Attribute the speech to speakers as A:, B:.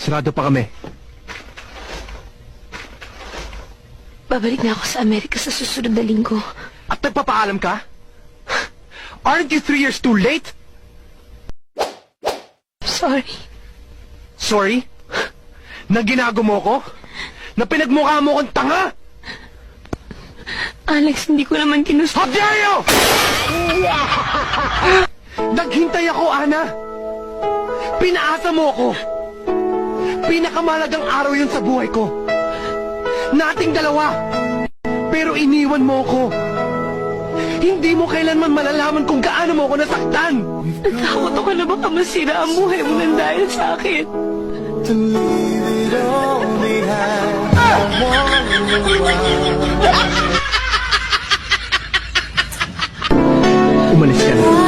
A: Sarado pa kami.
B: Babalik na ako sa Amerika sa susunod na linggo.
A: At nagpapaalam ka? Aren't you three years too late?
B: Sorry.
A: Sorry? Na ginago mo ko? Na pinagmukha mo kong tanga?
B: Alex, hindi ko naman ginusto.
A: How dare you! Naghintay ako, Ana. Pinaasa mo ako. Pinakamalagang araw yun sa buhay ko. Nating dalawa. Pero iniwan mo ako. Hindi mo kailanman malalaman kung gaano mo ako nasaktan.
B: Natakot ako na baka masira ang buhay mo nang dahil sa akin.
C: To leave it all behind. I want
A: Umalis ka na.